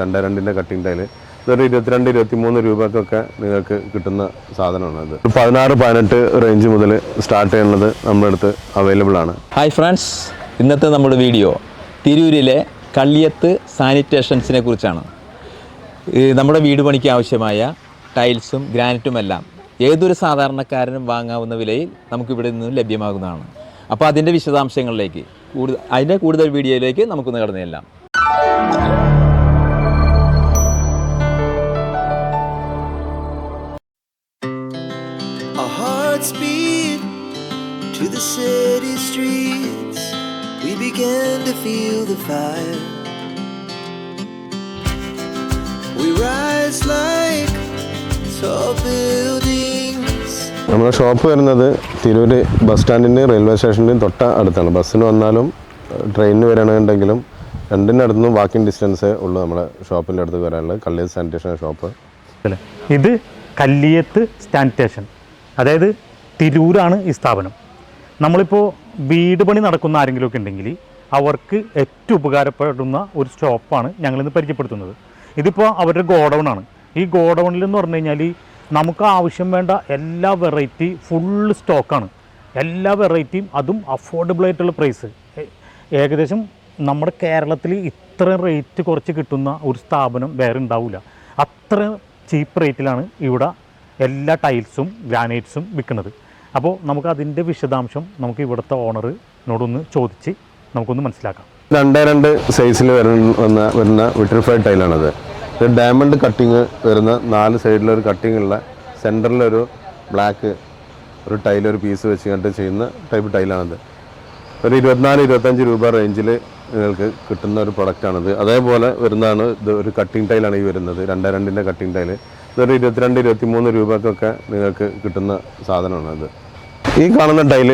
രണ്ട് രണ്ടിന്റെ cutting tile ഇതൊരു ഇരുപത്തിരണ്ട് ഇരുപത്തി മൂന്ന് രൂപക്കൊക്കെ നിങ്ങൾക്ക് കിട്ടുന്ന സാധനമാണ് ഇത്. പതിനാറ് പതിനെട്ട് റേഞ്ച് മുതൽ സ്റ്റാർട്ട് ചെയ്യുന്നത് നമ്മുടെ അടുത്ത് അവൈലബിൾ ആണ്. ഹായ് ഫ്രണ്ട്സ് ഇന്നത്തെ നമ്മുടെ വീഡിയോ തിരൂരിലെ കള്ളിയത്ത് സാനിറ്റേഷൻസിനെ കുറിച്ചാണ്. നമ്മുടെ വീട് പണിക്ക് ആവശ്യമായ ടൈൽസും ഗ്രാനറ്റും എല്ലാം ഏതൊരു സാധാരണക്കാരനും വാങ്ങാവുന്ന വിലയിൽ നമുക്കിവിടെ നിന്ന് ലഭ്യമാകുന്നതാണ്. അപ്പോൾ അതിന്റെ വിശദാംശങ്ങളിലേക്ക് കൂടുതൽ അതിന്റെ കൂടുതൽ വീഡിയോയിലേക്ക് നമുക്കൊന്ന് കടന്നു ചെല്ലാം. Fire. We rise like tall buildings. നമ്മുടെ ഷോപ്പ് വരുന്നത് തിരൂർ ബസ് സ്റ്റാൻഡിന്റെയും റെയിൽവേ സ്റ്റേഷന്റെയും തൊട്ട അടുത്താണ്. ബസ്സിന് വന്നാലും ട്രെയിനിന് വരണമെന്നുണ്ടെങ്കിലും രണ്ടിന്റെ അടുത്തുനിന്നും വാക്കിംഗ് ഡിസ്റ്റൻസേ ഉള്ളൂ നമ്മുടെ ഷോപ്പിന്റെ അടുത്ത് വരാനുള്ളത്. കല്ലിയത്ത് സാനിറ്റേഷൻ ഷോപ്പ് അല്ലേ? ഇത് കല്ലിയത്ത് സാനിറ്റേഷൻ അതായത് തിരൂരാണ് ഈ സ്ഥാപനം. നമ്മളിപ്പോൾ വീട് പണി നടക്കുന്ന ആരെങ്കിലുമൊക്കെ ഉണ്ടെങ്കിൽ അവർക്ക് ഏറ്റവും ഉപകാരപ്പെടുന്ന ഒരു സ്റ്റോപ്പാണ് ഞങ്ങളിന്ന് പരിചയപ്പെടുത്തുന്നത്. ഇതിപ്പോൾ അവരുടെ ഗോഡൗൺ ആണ്. ഈ ഗോഡൗണിൽ എന്ന് പറഞ്ഞു കഴിഞ്ഞാൽ നമുക്ക് ആവശ്യം വേണ്ട എല്ലാ വെറൈറ്റി ഫുൾ സ്റ്റോക്കാണ്. എല്ലാ വെറൈറ്റിയും അതും അഫോർഡബിൾ ആയിട്ടുള്ള പ്രൈസ്. ഏകദേശം നമ്മുടെ കേരളത്തിൽ ഇത്ര റേറ്റ് കുറച്ച് കിട്ടുന്ന ഒരു സ്ഥാപനം വേറെ ഉണ്ടാവില്ല അത്ര ചീപ്പ് റേറ്റിലാണ് ഇവിടെ എല്ലാ ടൈൽസും ഗ്രാനൈറ്റ്സും വിൽക്കുന്നത്. അപ്പോൾ നമുക്ക് അതിന്റെ വിശദാംശം നമുക്ക് ഇവിടുത്തെ ഓണറിനോടൊന്ന് ചോദിച്ച് നമുക്കൊന്ന് മനസ്സിലാക്കാം. രണ്ട് രണ്ട് സൈസിൽ വരുന്ന വരുന്ന വിട്രിഫൈഡ് ടൈലാണത് ഇത് ഡയമണ്ട് കട്ടിങ് വരുന്ന നാല് സൈഡിലൊരു കട്ടിങ് ഉള്ള സെന്ററിലൊരു ബ്ലാക്ക് ഒരു ടൈലൊരു പീസ് വെച്ച് കണ്ട് ചെയ്യുന്ന ടൈപ്പ് ടൈലാണിത് ഒരു ഇരുപത്തിനാല് ഇരുപത്തഞ്ച് രൂപ റേഞ്ചിൽ നിങ്ങൾക്ക് കിട്ടുന്ന ഒരു പ്രൊഡക്റ്റാണിത് അതേപോലെ വരുന്നതാണ് ഇത് ഒരു കട്ടിങ് ടൈലാണ് ഈ വരുന്നത്. രണ്ട് രണ്ടിന്റെ കട്ടിങ് ടൈൽ ഇതൊരു ഇരുപത്തിരണ്ട് ഇരുപത്തി മൂന്ന് രൂപക്കൊക്കെ നിങ്ങൾക്ക് കിട്ടുന്ന സാധനമാണ് ഇത് ഈ കാണുന്ന ടൈൽ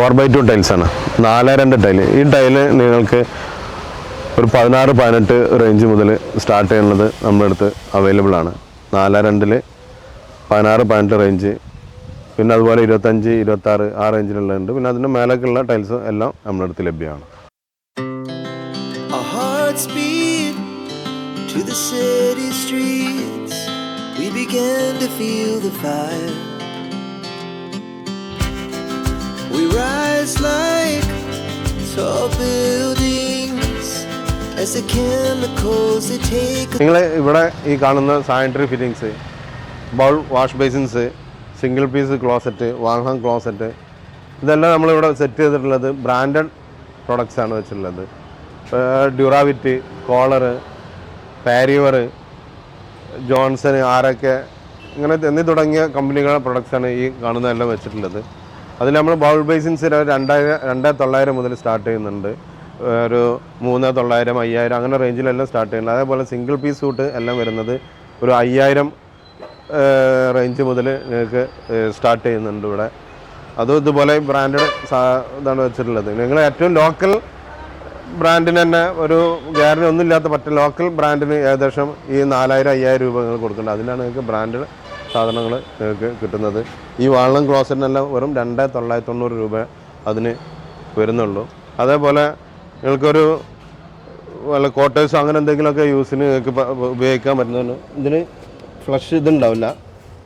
ഫോർ ബൈ ടു ടൈൽസാണ് നാല് രണ്ട് ടൈൽ ഈ ടൈൽ നിങ്ങൾക്ക് ഒരു പതിനാറ് പതിനെട്ട് റേഞ്ച് മുതൽ സ്റ്റാർട്ട് ചെയ്യുന്നത് നമ്മുടെ അടുത്ത് അവൈലബിൾ ആണ്. നാല് രണ്ടിൽ പതിനാറ് പതിനെട്ട് റേഞ്ച് പിന്നെ അതുപോലെ ഇരുപത്തഞ്ച് ഇരുപത്താറ് ആ റേഞ്ചിലുള്ളതുണ്ട് പിന്നെ അതിന്റെ മേലേക്കുള്ള ടൈൽസ് എല്ലാം നമ്മുടെ അടുത്ത് ലഭ്യമാണ്. To the city streets. We began to feel the fire. Rise like tall buildings as the chemicals they take നിങ്ങൾ ഇവിടെ ഈ കാണുന്ന sanitary fittings bowl wash basins single piece closet വാങ്ഹാം closet ഇതെല്ലാം നമ്മളിവിടെ സെറ്റ് ചെയ്തിട്ടുള്ളത് ബ്രാൻഡഡ് പ്രൊഡക്ട്സ് ആണ് വെച്ചിട്ടുള്ളത്. ഡ്യൂറാവിറ്റ് collar പാരിവർ Johnson ആരൊക്കെ ഇങ്ങനെ എന്നീ തുടങ്ങിയ കമ്പനികളുടെ പ്രൊഡക്ട്സാണ് ഈ കാണുന്നതെല്ലാം വെച്ചിട്ടുള്ളത്. അതിൽ നമ്മൾ ബൗൾ ബേസിൻസ് രണ്ടായിരം രണ്ടേ തൊള്ളായിരം മുതൽ സ്റ്റാർട്ട് ചെയ്യുന്നുണ്ട്. ഒരു മൂന്ന് തൊള്ളായിരം അയ്യായിരം അങ്ങനെ റേഞ്ചിലെല്ലാം സ്റ്റാർട്ട് ചെയ്യുന്നത് അതേപോലെ സിംഗിൾ പീസ് സൂട്ട് എല്ലാം വരുന്നത് ഒരു അയ്യായിരം റേഞ്ച് മുതൽ നിങ്ങൾക്ക് സ്റ്റാർട്ട് ചെയ്യുന്നുണ്ട് ഇവിടെ. അതും ഇതുപോലെ ബ്രാൻഡഡ് ഇതാണ് വെച്ചിട്ടുള്ളത്. നിങ്ങൾ ഏറ്റവും ലോക്കൽ ബ്രാൻഡിന് തന്നെ ഒരു ഗ്യാരണ്ടി ഒന്നും ഇല്ലാത്ത മറ്റേ ലോക്കൽ ബ്രാൻഡിന് ഏകദേശം ഈ നാലായിരം അയ്യായിരം രൂപ നിങ്ങൾ കൊടുക്കേണ്ടത് അതിലാണ് നിങ്ങൾക്ക് ബ്രാൻഡഡ് സാധനങ്ങൾ നിങ്ങൾക്ക് കിട്ടുന്നത്. ഈ വാളും ക്ലോസറ്റിനെല്ലാം വെറും രണ്ട് തൊള്ളായിരത്തി തൊണ്ണൂറ് രൂപ അതിന് വരുന്നുള്ളൂ. അതേപോലെ നിങ്ങൾക്കൊരു വല്ല കോട്ടേഴ്സ് അങ്ങനെ എന്തെങ്കിലുമൊക്കെ യൂസിന് നിങ്ങൾക്ക് ഉപയോഗിക്കാൻ പറ്റുന്നതാണ് ഇതിന് ഫ്ലഷ് ഇതുണ്ടാവില്ല.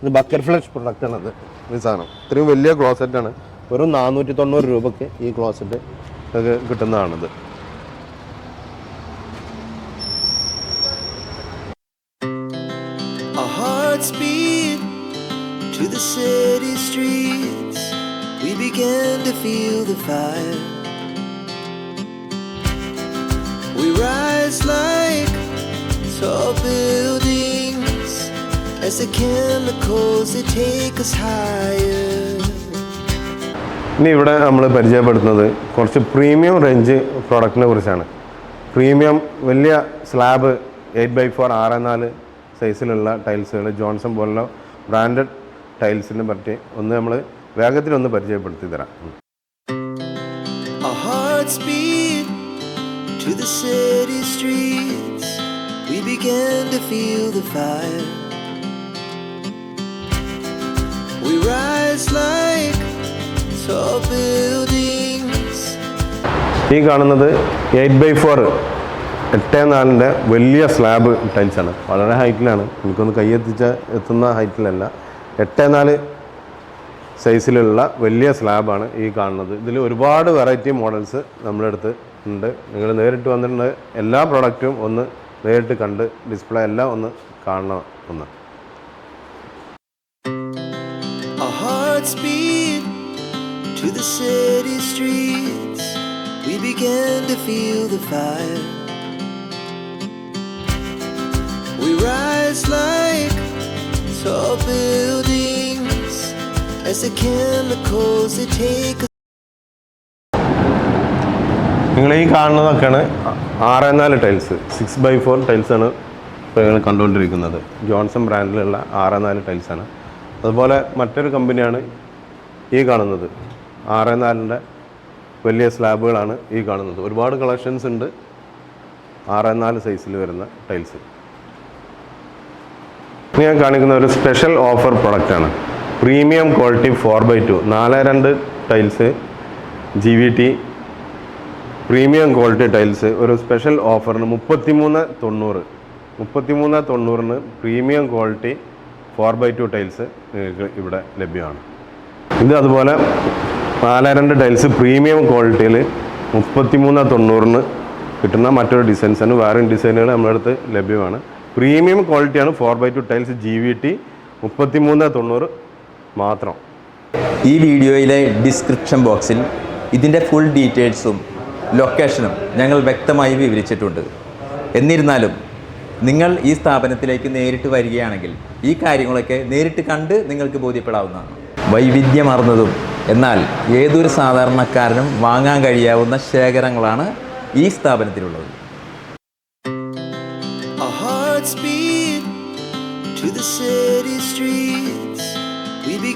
ഇത് ബക്കറ്റ് ഫ്ലഷ് പ്രൊഡക്റ്റാണത് ഈ സാധനം. ഇത്രയും വലിയ ക്ലോസറ്റാണ് വെറും നാനൂറ്റി തൊണ്ണൂറ് രൂപയ്ക്ക് ഈ ക്ലോസറ്റ് നിങ്ങൾക്ക് കിട്ടുന്നതാണിത്. The city streets. We began to feel the fire. We rise like tall buildings as the chemicals they take us higher. ഇനി ഇവിടെ നമ്മൾ പരിചയപ്പെടുത്തുന്നത് കുറച്ച് പ്രീമിയം റേഞ്ച് പ്രോഡക്റ്റിനെ കുറിച്ചാണ് പ്രീമിയം വലിയ സ്ലാബ് എയ്റ്റ് ബൈ ഫോർ ആറ് നാല് സൈസിലുള്ള ടൈൽസുകൾ ജോൺസൺ പോലുള്ള ബ്രാൻഡഡ് ടൈൽസിനെ പറ്റി ഒന്ന് നമ്മൾ വേഗത്തിലൊന്ന് പരിചയപ്പെടുത്തി തരാം to the city streets. We began to feel the fire. We rise like tall buildings. ഈ കാണുന്നത് എയ്റ്റ് ബൈ ഫോർ എട്ട് നാലിന്റെ വലിയ സ്ലാബ് ടൈൽസാണ് വളരെ ഹൈറ്റിലാണ് എനിക്കൊന്ന് കൈയെത്തിച്ച എത്തുന്ന ഹൈറ്റിലല്ല എട്ട് നാല് സൈസിലുള്ള വലിയ സ്ലാബാണ് ഈ കാണുന്നത് ഇതിൽ ഒരുപാട് വെറൈറ്റി മോഡൽസ് നമ്മുടെ അടുത്ത് ഉണ്ട് നിങ്ങൾ നേരിട്ട് വന്നിട്ടുണ്ട് എല്ലാ പ്രോഡക്റ്റും ഒന്ന് നേരിട്ട് കണ്ട് ഡിസ്പ്ലേ എല്ലാം ഒന്ന് കാണണം ഒന്ന് to the city streets. We began to feel the fire. We rise like tall buildings നിങ്ങൾ ഈ കാണുന്നതൊക്കെയാണ് ആറ് നാല് ടൈൽസ് സിക്സ് ബൈ ഫോർ ടൈൽസാണ് ഇപ്പോൾ നിങ്ങൾ കണ്ടുകൊണ്ടിരിക്കുന്നത്. ജോൺസൺ ബ്രാൻഡിലുള്ള ആറ് നാല് ടൈൽസാണ് അതുപോലെ മറ്റൊരു കമ്പനിയാണ് ഈ കാണുന്നത്. ആറ് നാലിന്റെ വലിയ സ്ലാബുകളാണ് ഈ കാണുന്നത്. ഒരുപാട് കളക്ഷൻസ് ഉണ്ട്. ആറ് നാല് സൈസിൽ വരുന്ന ടൈൽസ് ഞാൻ കാണിക്കുന്ന ഒരു സ്പെഷ്യൽ ഓഫർ പ്രൊഡക്റ്റാണ് premium quality four by two നാല് രണ്ട് tiles G V T premium quality tiles ഒരു സ്പെഷ്യൽ ഓഫറിന് മുപ്പത്തിമൂന്ന് തൊണ്ണൂറ്. മുപ്പത്തിമൂന്ന് തൊണ്ണൂറിന് premium quality four by two tiles നിങ്ങൾക്ക് ഇവിടെ ലഭ്യമാണ്. ഇത് അതുപോലെ നാല് രണ്ട് ടൈൽസ് പ്രീമിയം ക്വാളിറ്റിയിൽ മുപ്പത്തിമൂന്ന് തൊണ്ണൂറിന് കിട്ടുന്ന മറ്റൊരു ഡിസൈൻസാണ് വേറെ ഡിസൈനുകൾ നമ്മുടെ അടുത്ത് ലഭ്യമാണ്. പ്രീമിയം ക്വാളിറ്റിയാണ് four by two tiles G V T മുപ്പത്തിമൂന്ന് തൊണ്ണൂറ് മാത്രം. ഈ വീഡിയോയിലെ ഡിസ്ക്രിപ്ഷൻ ബോക്സിൽ ഇതിന്റെ ഫുൾ ഡീറ്റെയിൽസും ലൊക്കേഷനും ഞങ്ങൾ വ്യക്തമായി വിവരിച്ചിട്ടുണ്ട്. എന്നിരുന്നാലും നിങ്ങൾ ഈ സ്ഥാപനത്തിലേക്ക് നേരിട്ട് വരികയാണെങ്കിൽ ഈ കാര്യങ്ങളൊക്കെ നേരിട്ട് കണ്ട് നിങ്ങൾക്ക് ബോധ്യപ്പെടാവുന്നതാണ്. വൈവിധ്യമാർന്നതും എന്നാൽ ഏതൊരു സാധാരണക്കാരനും വാങ്ങാൻ കഴിയാവുന്ന ശേഖരങ്ങളാണ് ഈ സ്ഥാപനത്തിലുള്ളത്. To the city streets.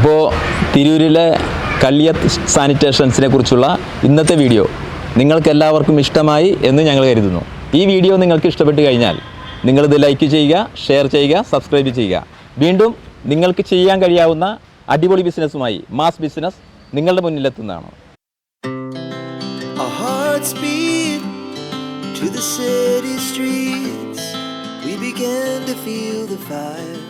അപ്പോൾ തിരൂരിലെ കല്യത്ത് സാനിറ്റേഷൻസിനെ കുറിച്ചുള്ള ഇന്നത്തെ വീഡിയോ നിങ്ങൾക്ക് എല്ലാവർക്കും ഇഷ്ടമായി എന്ന് ഞങ്ങൾ കരുതുന്നു ഈ വീഡിയോ നിങ്ങൾക്ക് ഇഷ്ടപ്പെട്ട് കഴിഞ്ഞാൽ നിങ്ങളിത് ലൈക്ക് ചെയ്യുക ഷെയർ ചെയ്യുക സബ്സ്ക്രൈബ് ചെയ്യുക വീണ്ടും നിങ്ങൾക്ക് ചെയ്യാൻ കഴിയാവുന്ന അടിപൊളി ബിസിനസ്സുമായി മാസ് ബിസിനസ് നിങ്ങളുടെ മുന്നിലെത്തുന്നതാണ് to the city streets. We began to feel the fire.